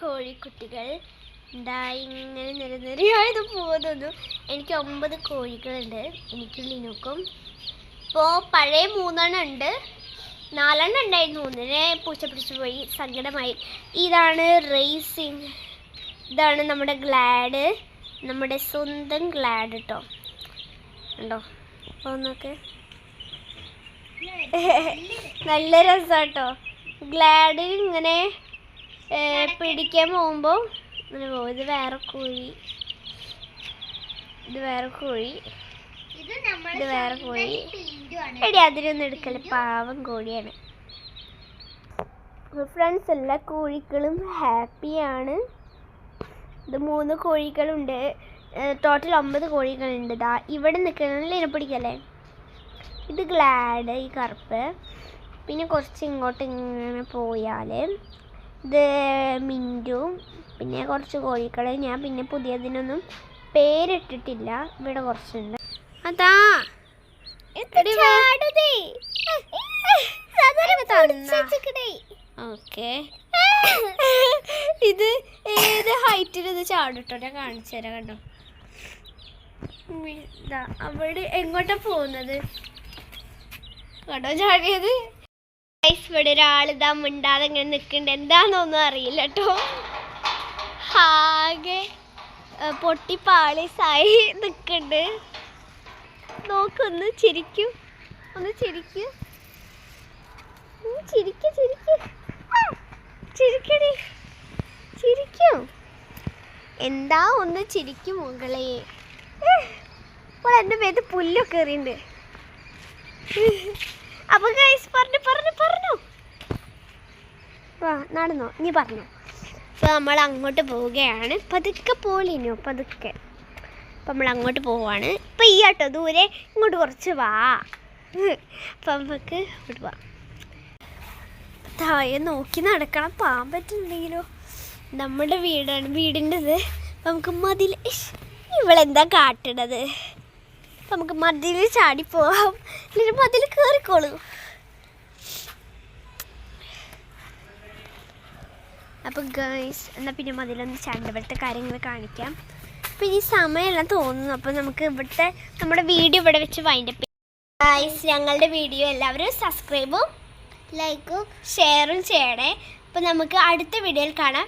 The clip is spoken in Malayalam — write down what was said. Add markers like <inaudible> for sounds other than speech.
കോഴിക്കുട്ടികൾ എന്താ ഇങ്ങനെ നിരനിരയായത് പോകുന്നു. എനിക്ക് ഒമ്പത് കോഴികളുണ്ട്. എനിക്ക് ലിനുക്കും. ഇപ്പോൾ പഴയ മൂന്നെണ്ണം ഉണ്ട്. നാലെണ്ണം ഉണ്ടായിരുന്നു. ഒന്നിനെ പൂച്ച പിടിച്ചു പോയി സങ്കടമായി. ഇതാണ് റേസിങ് ഇതാണ് നമ്മുടെ ഗ്ലാഡ് നമ്മുടെ സ്വന്തം ഗ്ലാഡ് കേട്ടോ ഉണ്ടോ അപ്പോൾ നോക്ക്. <laughs> നല്ല രസാട്ടോ. ഗ്ലാഡിൽ ഇങ്ങനെ പിടിക്കാൻ പോകുമ്പോൾ ഇങ്ങനെ പോകും ഇത് വേറെ കോഴി. ഇത് വേറെ കോഴി. ഇത് വേറെ കോഴി. എടി അതിനൊന്നും എടുക്കൽ പാവം കോഴിയാണ്. ഫ്രണ്ട്സ് എല്ലാ കോഴികളും ഹാപ്പിയാണ് ഇത് മൂന്ന് കോഴികളുണ്ട്. ടോട്ടൽ ഒമ്പത് കോഴികളുണ്ട്. ഇതാ ഇവിടെ നിൽക്കുന്ന ഇനപ്പിടിക്കല്ലേ ഇത് ഗ്ലാഡ് ഈ കറുപ്പ്. പിന്നെ കുറച്ച് ഇങ്ങോട്ട് ഇങ്ങനെ പോയാൽ ഇത് മിന്റും പിന്നെ കുറച്ച് കോഴിക്കളെ ഞാൻ പിന്നെ പുതിയതിനൊന്നും പേരിട്ടിട്ടില്ല. ഇവിടെ കുറച്ചുണ്ട്. അതാ. ഓക്കെ. ഇത് ഏത് ഹൈറ്റിൽ ഇത് ചാടിട്ടോ? ഞാൻ കാണിച്ചു തരാം കണ്ടോ അവിടെ എങ്ങോട്ടാ പോകുന്നത്? കണ്ടോ ചാടിയത്? Guys, ഇവിടെ ഒരാൾ ഇതാ മിണ്ടാതെ ഇങ്ങനെ നിൽക്കുന്നുണ്ട്. എന്താണെന്നൊന്നും അറിയില്ല കേട്ടോ. ആകെ പൊട്ടി പാളീസായി നിൽക്കുന്നുണ്ട്. നോക്കൊന്ന് ചിരിക്കും. ഒന്ന് ചിരിക്കൂ. ഉം, ചിരിക്ക് ചിരിക്കണേ ചിരിക്കും. എന്താ ഒന്ന് ചിരിക്കും മകളെ. ഇപ്പോൾ എന്റെ പേര് പുല്ലൊക്കെ എറിയുന്നുണ്ട്. അപ്പൊ ഗൈസ് പറഞ്ഞു പറഞ്ഞു പറഞ്ഞു. ആ നടന്നോ നീ പറഞ്ഞോ. അപ്പോൾ നമ്മൾ അങ്ങോട്ട് പോവുകയാണ്. പതുക്കെ പോലിനോ പതുക്കെ. അപ്പം നമ്മൾ അങ്ങോട്ട് പോവാണ്. ഇപ്പം ഈ ആട്ടോ ദൂരെ. ഇങ്ങോട്ട് കുറച്ച് വാ. അപ്പം നമുക്ക് ഇങ്ങോട്ട് വാ താഴെ നോക്കി നടക്കണം. പാൻ പറ്റുന്നുണ്ടെങ്കിലോ നമ്മുടെ വീടാണ് വീടിന്റെത്. നമുക്ക് മതിൽ ഇവളെന്താ കാട്ടണത്? നമുക്ക് മതിൽ ചാടിപ്പോവാം എന്നിട്ട് മതിൽ കയറിക്കോളൂ അപ്പോൾ ഗേൾസ് എന്നാൽ പിന്നെ മതിലൊന്ന് ചാടി ഇവിടുത്തെ കാര്യങ്ങൾ കാണിക്കാം. അപ്പം ഈ സമയമെല്ലാം തോന്നുന്നു. അപ്പം നമുക്ക് ഇവിടുത്തെ നമ്മുടെ വീഡിയോ ഇവിടെ വെച്ച് വൈൻഡപ്പ് ഗൈസ് ഞങ്ങളുടെ വീഡിയോ എല്ലാവരും സബ്സ്ക്രൈബും ലൈക്കും ഷെയറും ചെയ്യണേ. അപ്പം നമുക്ക് അടുത്ത വീഡിയോയിൽ കാണാം.